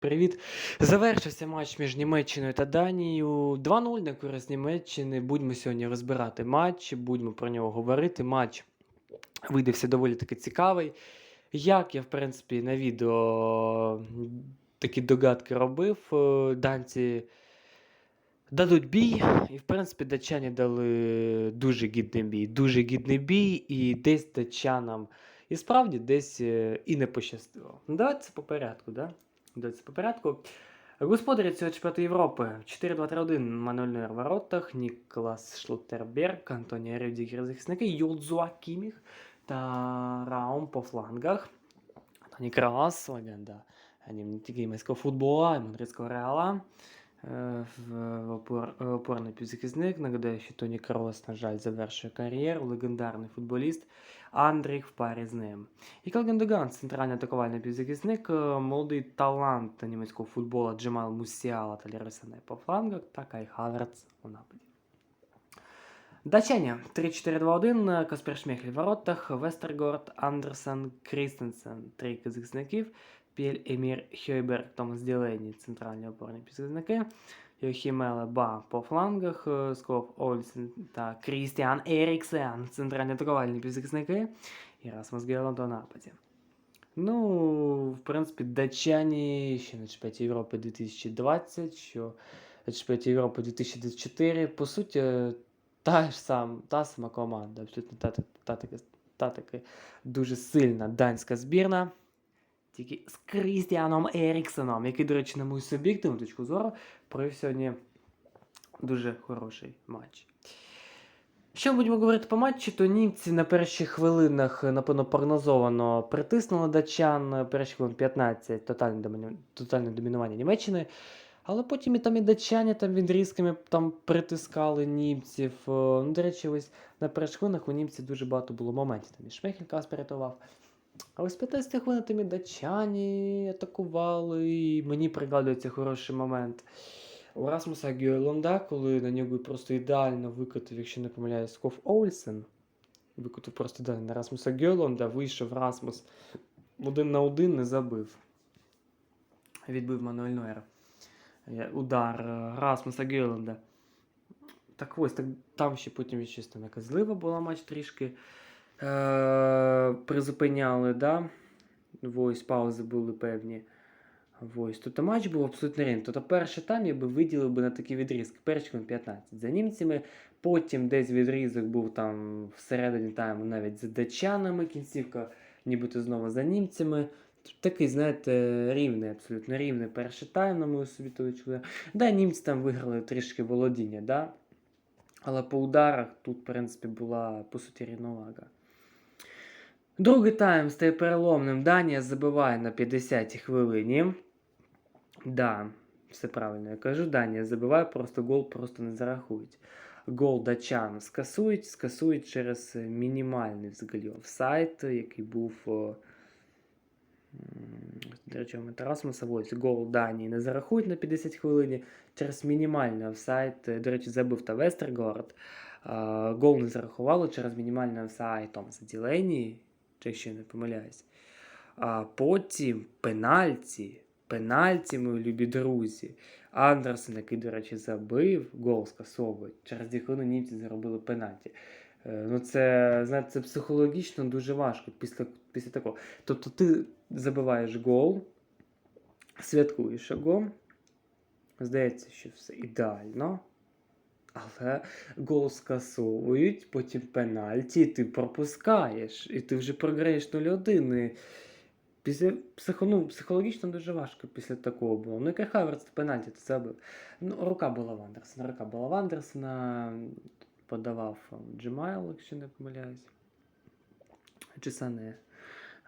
Привіт. Завершився матч між Німеччиною та Данією. 2-0 на користь Німеччини. Будемо сьогодні розбирати матч, будемо про нього говорити. Матч видався доволі таки цікавий. Як я, в принципі, на відео такі догадки робив, е, данці дадуть бій, і, в принципі, датчані дали дуже гідний бій. Дуже гідний бій, і десь датчанам і справді десь е, і не пощастило. Давайте це по порядку, да? Давайте по порядку. Господарі цього чемпіонату Європи 4-2-3-1 Мануель Нойер в воротах, Ніколас Шлуттерберг, Антонія Рюдігер захисники, Юлдзуа Кіміх та Раум по флангах. Тоні Крас, легенда німецького футболу, а мадридського реала. Е, в опор, е, опорний півзахисник. Нагадаю, що Тоні Крос, на жаль, завершує кар'єру. Легендарний футболіст. Андріх в парі з ним. І Гендоган, центральний атакувальний півзахисник, е, молодий талант німецького футболу Джемал Мусіала та Лєрой Сане по флангах та Кай Хаверц у нападі. Датчані 3-4-2-1, е, Каспер Шмехель в воротах, Вестергорд, Андерсен, Крістенсен, три захисників, Пєль Емір Хойберг, Томас Ділені, центральні опорні півзахисники, Йохімеле Ба по флангах, е, Скоп Ольсен та Крістіан Еріксен, центральні атакувальні півзахисники, і Расмус Геланд у нападі. Ну, в принципі, датчані ще на чемпіонаті Європи 2020, що на чемпіонаті Європи 2024, по суті, та ж сам, та сама команда, абсолютно та, та, та, таки- та таки дуже сильна данська збірна. Тільки з Крістіаном Еріксеном, який, до речі, на мою суб'єктивну точку зору, провів сьогодні дуже хороший матч. Що ми будемо говорити по матчі, то німці на перших хвилинах, напевно, прогнозовано притиснули датчан, перші хвилин 15 тотальне, доміну... тотальне домінування Німеччини. Але потім і там і датчані там відрізками там притискали німців. Е, Ну, до речі, ось на перших хвилинах у німців дуже багато було моментів. Там і Шмехель Каспер рятував. А ось 15 хвилин там датчані атакували, і мені пригадується хороший момент. У Расмуса Гюйлонда, коли на нього просто ідеально викотив, якщо не помиляюсь, Скоф Олсен. Викотив просто ідеально на Расмуса Гюйлонда, вийшов Расмус один на один, не забив. Відбив Мануель Нойер. Е, Удар е, Расмуса Гюйлонда. Так ось, так, там ще потім щось там якась злива була матч трішки. Е, призупиняли, да? Ось паузи були певні. Ось. Тут матч був абсолютно рівний. Тобто перший тайм я би виділив би на такі відрізки. Перший 15 за німцями, потім десь відрізок був там всередині тайму навіть за датчанами, кінцівка нібито знову за німцями. Тут Такий, знаєте, рівний, абсолютно рівний перший тайм, на мою собі точку. Да, німці там виграли трішки володіння, да? але по ударах тут, в принципі, була по суті рівновага. Другий тайм стає переломним. Данія забиває на 50-й хвилині. Да, все правильно я кажу. Данія забиває, просто гол просто не зарахують. Гол датчан скасують, скасують через мінімальний взагалі офсайт, який був. До речі, ми Тарасмуса ось гол Данії не зарахують на 50 хвилині через мінімальний офсайт. Е, До речі, забив та Вестергорд. Гол не зарахували через мінімальний офсайт Томаса Ділені, якщо я не помиляюсь. А потім пенальті. Пенальті, мої любі друзі. Андерсен, який, до речі, забив, гол скасовують. Через хвилини німці заробили пенальті. Е, Ну, це, знаєте, це психологічно дуже важко після, після такого. Тобто ти забиваєш гол, святкуєш його. Здається, що все ідеально. Але гол скасовують, потім пенальті, і ти пропускаєш, і ти вже програєш 0-1. Після психо, ну, психологічно дуже важко після такого було. Ну, яке Хаверц пенальті ти забив. Ну, рука була в Рука була в Андерсена. Подавав ем, Джемайл, якщо не помиляюсь. Чи Сане.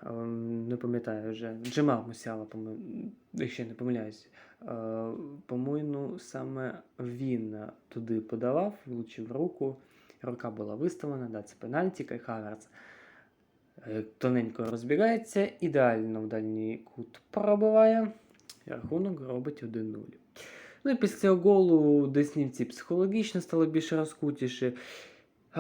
Ем, Не пам'ятаю вже. Джемал Мусяла, якщо не помиляюсь. Е, По-моєму, саме він туди подавав, влучив руку. Рука була виставлена, да, це пенальті, Кай Хаверц е, тоненько розбігається, ідеально в дальній кут пробиває. Рахунок робить 1-0. Ну і після голу деснівці психологічно стали більш розкутіші.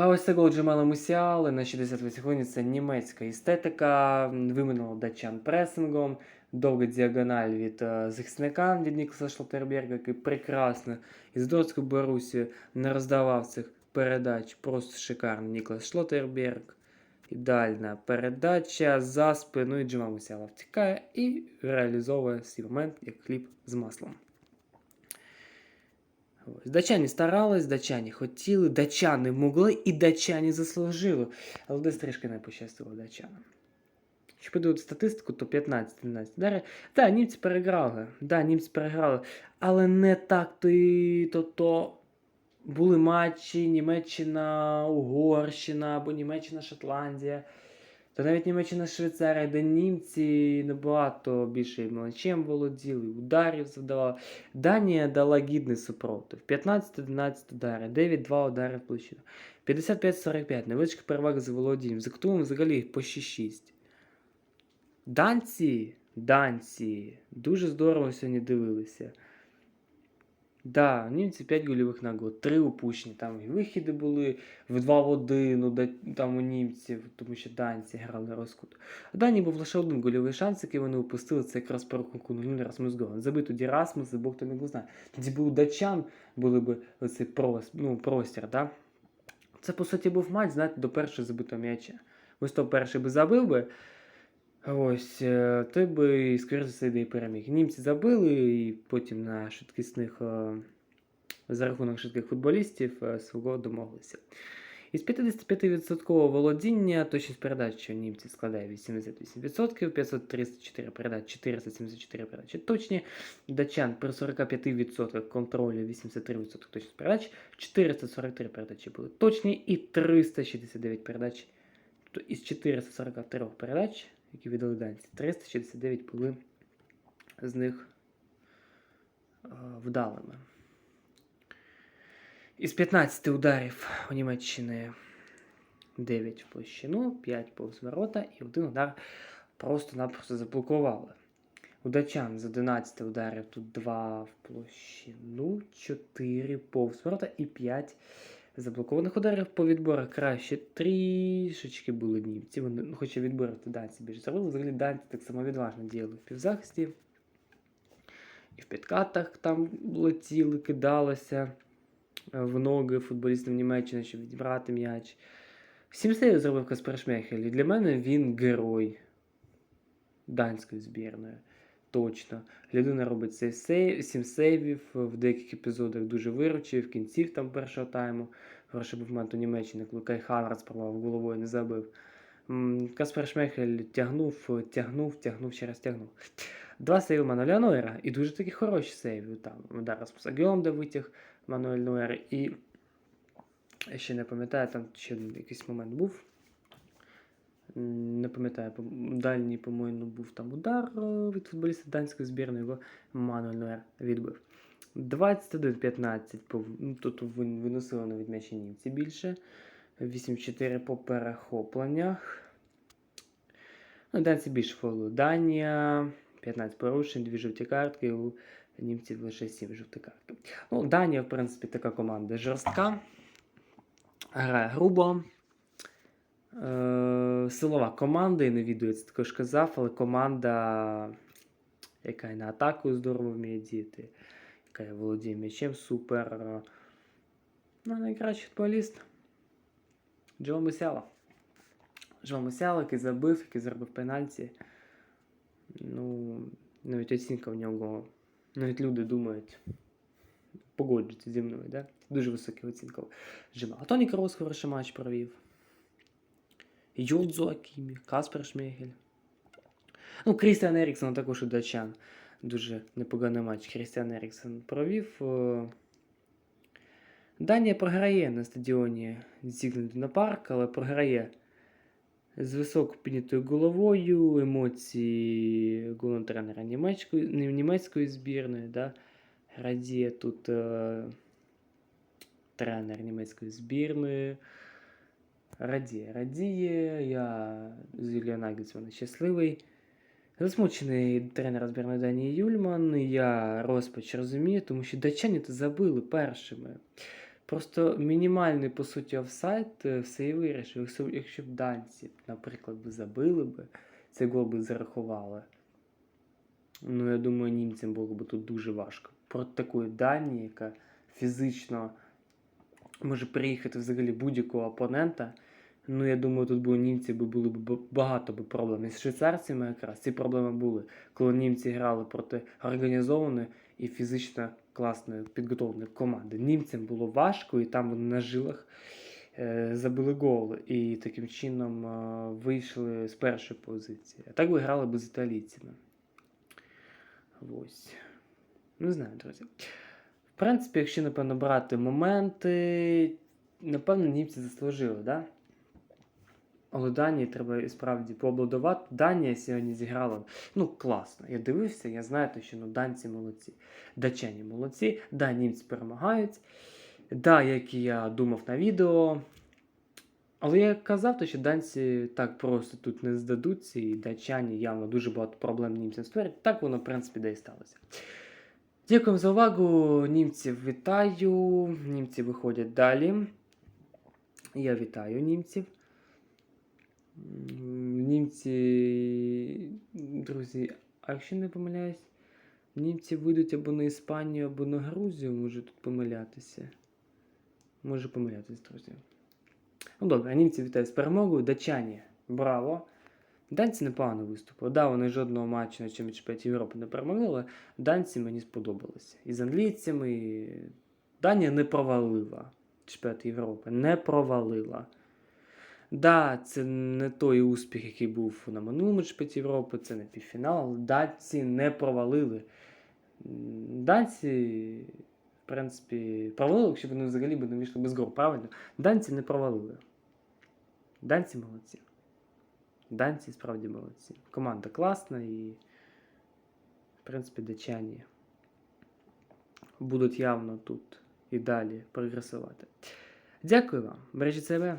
А ось це гол Джамала Мусіали на 68 хвилині це німецька естетика, виминула датчан пресингом, довга діагональ від е, захисника від Ніколаса Шлоттерберга, який прекрасно із Донської Борусі не роздавав цих передач. Просто шикарно. Ніколас Шлоттерберг. Ідеальна передача за спиною Джима Мусяла втікає і реалізовує свій момент як хліб з маслом. Ось. Датчані старались, датчані хотіли, датчани могли і датчані заслужили. Але десь трішки не пощастило датчанам. Якщо подивитися статистику, то 15-13 ударів. Так, німці переграли. Да, німці переграли. Але не так то то, то були матчі Німеччина, Угорщина або Німеччина, Шотландія. Та навіть Німеччина Швейцарія, де німці набагато більше і володіли, ударів завдавали. Данія дала гідний супротив. 15-11 ударів, 9-2 удари в площину. 55-45, невеличка перевага за володінням. За Ктулом взагалі по 6-6. Данці, данці, дуже здорово сьогодні дивилися. Да, німці 5 гольових нагод, 3 упущені. Там і вихіди були в 2 в 1, у там у німців, тому що данці грали розкут. А Дані був лише один гольовий шанс, який вони упустили, це якраз по рахунку 0 Расмус Голан. Забив тоді Расмус, і Бог то не знає. Тоді був датчан, були б оцей прос, ну, простір, да? Це, по суті, був матч, знаєте, до першого забитого м'яча. Ось то перший би забив би, ось, е, той би, скоріше за все, і переміг. Німці забили, і потім на швидкісних, е, за рахунок швидких футболістів е, свого домоглися. Із 55% володіння точність передач, німці складає 88%, 534 передач, 474 передачі точні. Датчан при 45% контролю 83% точність передач, 443 передачі були точні і 369 передач. Із 443 передач, які віддали данці, 369 були з них вдалими. Із 15 ударів у Німеччини 9 в площину, 5 повз ворота і один удар просто-напросто заблокували. У датчан з 11 ударів тут 2 в площину, 4 повз ворота і 5 заблокованих ударів по відборах краще трішечки були німці. Вони, ну, хоча відбори то данці більше зробили, взагалі данці так само відважно діяли в півзахисті. І в підкатах там летіли, кидалося в ноги футболістам Німеччини, щоб відібрати м'яч. Сім сейвів зробив Каспер Шмехель. І для мене він герой данської збірної. Точно. Людина робить цей сейв, сім сейвів, в деяких епізодах дуже виручив, в кінців там першого тайму. Хороший був момент у Німеччині, коли Кай Хаверц провав головою, не забив. Каспер Шмехель тягнув, тягнув, тягнув, ще раз тягнув. Два сейви Мануеля Нойера і дуже такі хороші сейви. Там удар Распуса Гьонда витяг Мануель Нойер. І ще не пам'ятаю, там ще якийсь момент був. Не пам'ятаю, дальній, по-моєму, був там удар е, від футболіста данської збірної, його Мануель Нойер відбив. 21-15. ну, Тут вин- виносили навіть м'ячі німці більше. 8-4 по перехопленнях. Ну, данці більше фолу. Данія 15 порушень, 2 жовті картки. У німців лише 7 жовті картки. Ну, Данія, в принципі, така команда жорстка. Грає грубо. Е, силова команда, і не це також казав, але команда, яка і на атаку здорово вміє діяти, яка і володіє м'ячем, супер. Ну, найкращий футболіст. Джо Мусяла. Джо Мусяла, який забив, який зробив пенальті. Ну, навіть оцінка в нього. Навіть люди думають, погоджуються зі мною, да? Дуже висока оцінка. Джима. А Тоні Крос хороший матч провів. Юдзо Акімі, Каспер Шмегель. Ну, Крістіан Еріксон також у датчан. Дуже непоганий матч Крістіан Еріксон провів. Е, Данія програє на стадіоні Зігнедена Парк, але програє з високо піднятою головою, емоції головного тренера німецької, німецької збірної. Да? Радіє тут е, тренер німецької збірної. Радіє, радіє. Я з Юлією Нагельсманом щасливий. Засмучений тренер збірної Данії Юльман. Я розпач розумію, тому що датчані то забили першими. Просто мінімальний, по суті, офсайд е, все і вирішив. Якщо, б данці, наприклад, би забили б, цей гол би зарахували. Ну, я думаю, німцям було б тут дуже важко. Проти такої Данії, яка фізично може приїхати взагалі будь-якого опонента. Ну, я думаю, тут бо німці би були б багато б проблем. І з швейцарцями якраз ці проблеми були, коли німці грали проти організованої і фізично класної підготовленої команди. Німцям було важко, і там вони на жилах е, забили гол. І таким чином е, вийшли з першої позиції. А так би грали б з італійцями. Ось. Не знаю, друзі. В принципі, якщо, напевно, брати моменти, напевно, німці заслужили, да? Але Данії треба і справді пообладувати. Данія сьогодні зіграла ну, класно. Я дивився, я знаю, що ну, данці молодці. Датчані молодці, да, німці перемагають. Да, як і я думав на відео. Але я казав, то, що данці так просто тут не здадуться, і датчані явно дуже багато проблем німцям створять. Так воно, в принципі, де і сталося. Дякую за увагу. Німців вітаю. Німці виходять далі. Я вітаю німців. Німці, друзі, а якщо не помиляюсь, німці вийдуть або на Іспанію, або на Грузію, може тут помилятися. Може помилятися, друзі. Ну добре, німці вітаю з перемогою. Датчані, браво! Данці непогано виступили. Да, вони жодного матчу на чемпіонаті Європи не перемогли, але данці мені сподобалися. І з англійцями. І... Данія не провалила чемпіонат Європи. Не провалила. Да, це не той успіх, який був на минулому чемпіонаті Європи, це не півфінал, данці не провалили. Данці, в принципі, провалили, якщо вони взагалі б не вийшли без гол, правильно? Данці не провалили. Данці молодці. Данці справді молодці. Команда класна і, в принципі, датчані будуть явно тут і далі прогресувати. Дякую вам. Бережіть себе.